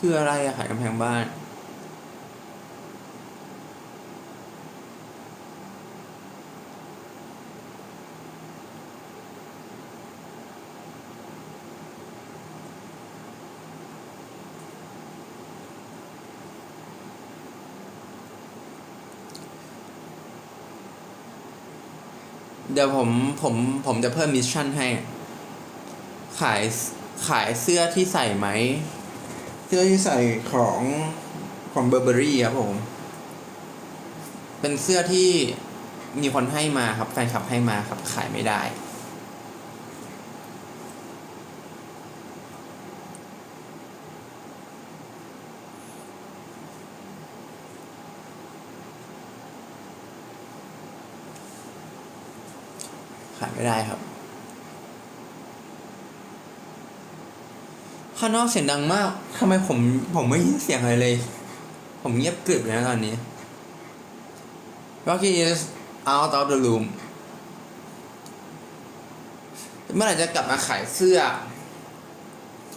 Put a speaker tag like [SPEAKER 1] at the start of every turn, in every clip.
[SPEAKER 1] คืออะไรอะขายกำแพงบ้านเดี๋ยวผมผมผมจะเพิ่มมิชชั่นให้ ขายขายเสื้อที่ใส่ไหม เสื้อที่ใส่ของของเบอร์เบอรี่ครับผม เป็นเสื้อที่มีคนให้มาครับแฟนคลับให้มาครับขายไม่ได้ ขายไม่ได้ครับ ข้างนอกเสียงดังมากทำไมผมผมไม่ยินเสียงอะไรเลย ผมเงียบกริบเลยนะตอนนี้ Rocky is out of the room เมื่อไหร่จะกลับมาขายเสื้อ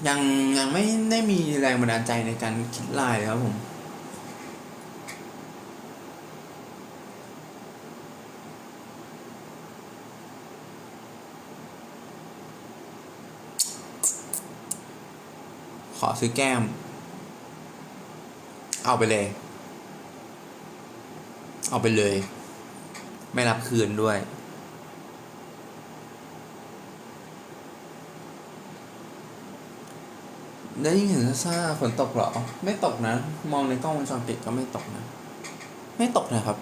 [SPEAKER 1] ยังยังไม่ได้มีแรงบันดาลใจในการคิดลายเลยครับผม อซื้อแก้ม เอาไปเลย เอาไปเลย ไม่รับคืนด้วย ได้ยินเห็นซ่าฝนตกเหรอ ไม่ตกนะ มองในกล้องวงจรปิดก็ไม่ตกนะ ไม่ตกนะครับ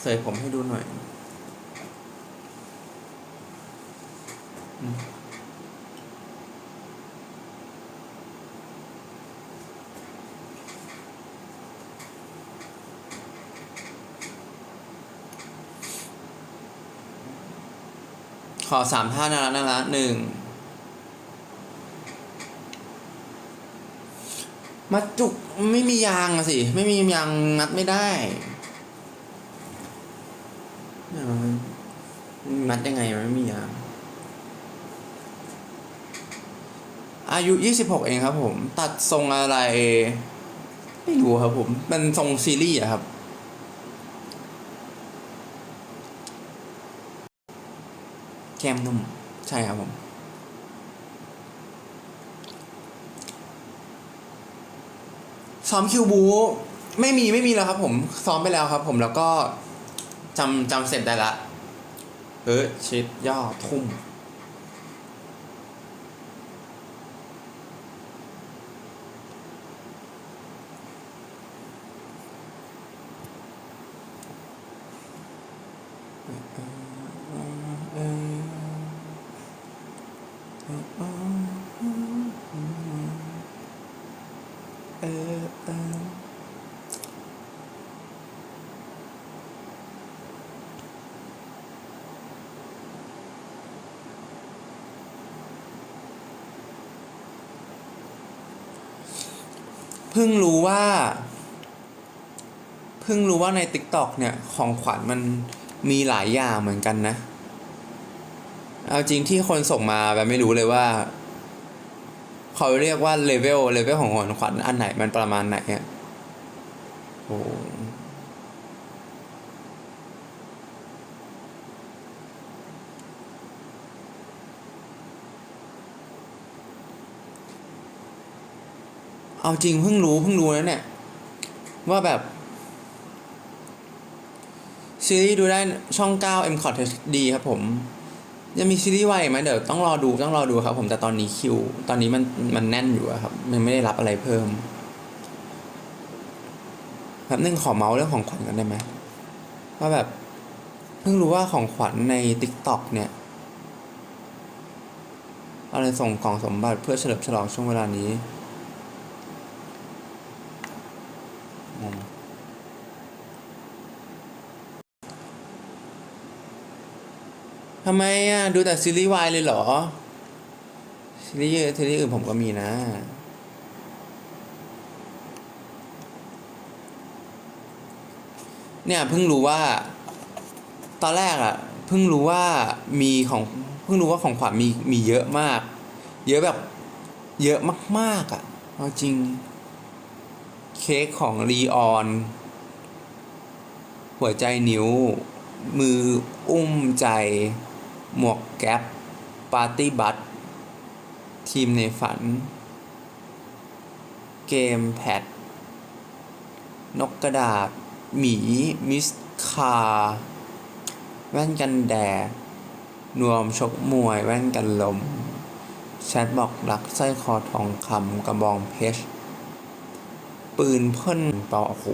[SPEAKER 1] เสยผมให้ดูหน่อย อืม ขอสามท่านะนะละหนึ่งมัดจุกไม่มียางอะสิ ไม่มียางงัดไม่ได้นัดยังไงมันไม่มียาง อายุยี่สิบหกเองครับผม ตัดทรงอะไร ไม่รู้ครับผม เป็นทรงซีรีส์อะครับ แก้มนุ่ม ใช่ครับผม ซ้อมคิวบูไม่มีไม่มีแล้วครับผม ซ้อมไปแล้วครับผมแล้วก็จำจำเสร็จได้ละเออชิดย่อทุ่ม เออเออเพิ่งรู้ว่า เพิ่งรู้ว่าใน t ิ k t o k เนี่ย ของขวัญมันมีหลายอย่างเหมือนกันนะ เอาจริงที่คนส่งมาแบบไม่รู้เลยว่า เขาเรียกว่าเลเวลเลเวลของของขวัญอันไหนมันประมาณไหนอะโอ้เอาจริงเพิ่งรู้เพิ่งรู้แล้วเนี่ย ว่าแบบ ซีรีส์ดูได้ช่อง 9 m c o t HD ครับผม ยังมีซีรีส์วายไหมเดี๋ยวต้องรอดูต้องรอดูครับ ผมแต่ตอนนี้คิว ตอนนี้มันมันแน่นอยู่ครับมันไม่ได้รับอะไรเพิ่มแบบนึงขอเมาส์เรื่องของขวัญกันได้ไหมว่าแบบเพิ่งรู้ว่าของขวัญใน t ิ k t o k เนี่ยอะไรส่งกล่องสมบัติเพื่อเฉลิมฉลองช่วงเวลานี้งง ทำไมอะ ดูแต่ซีรีส์วายเลยเหรอ ซีรีส์ซีรีส์อื่นผมก็มีนะ เนี่ยเพิ่งรู้ว่า ตอนแรกอะ เพิ่งรู้ว่ามีของเพิ่งรู้ว่าของขวัญมีมีเยอะมาก เยอะแบบ เยอะมาก ๆ อะเอาจริง เค้กของลีออน หัวใจนิ้วมืออุ้มใจ หมวกแก๊ปปาร์ตี้บัตทีมในฝัน เกมแพด นกกระดาษ หมี มิสคา แว่นกันแดด นวมชกมวยแว่นกันลม แชทบอกรักสร้อยคอทองคำกระบองเพชร ปืนพ่นเป่าโอ้โห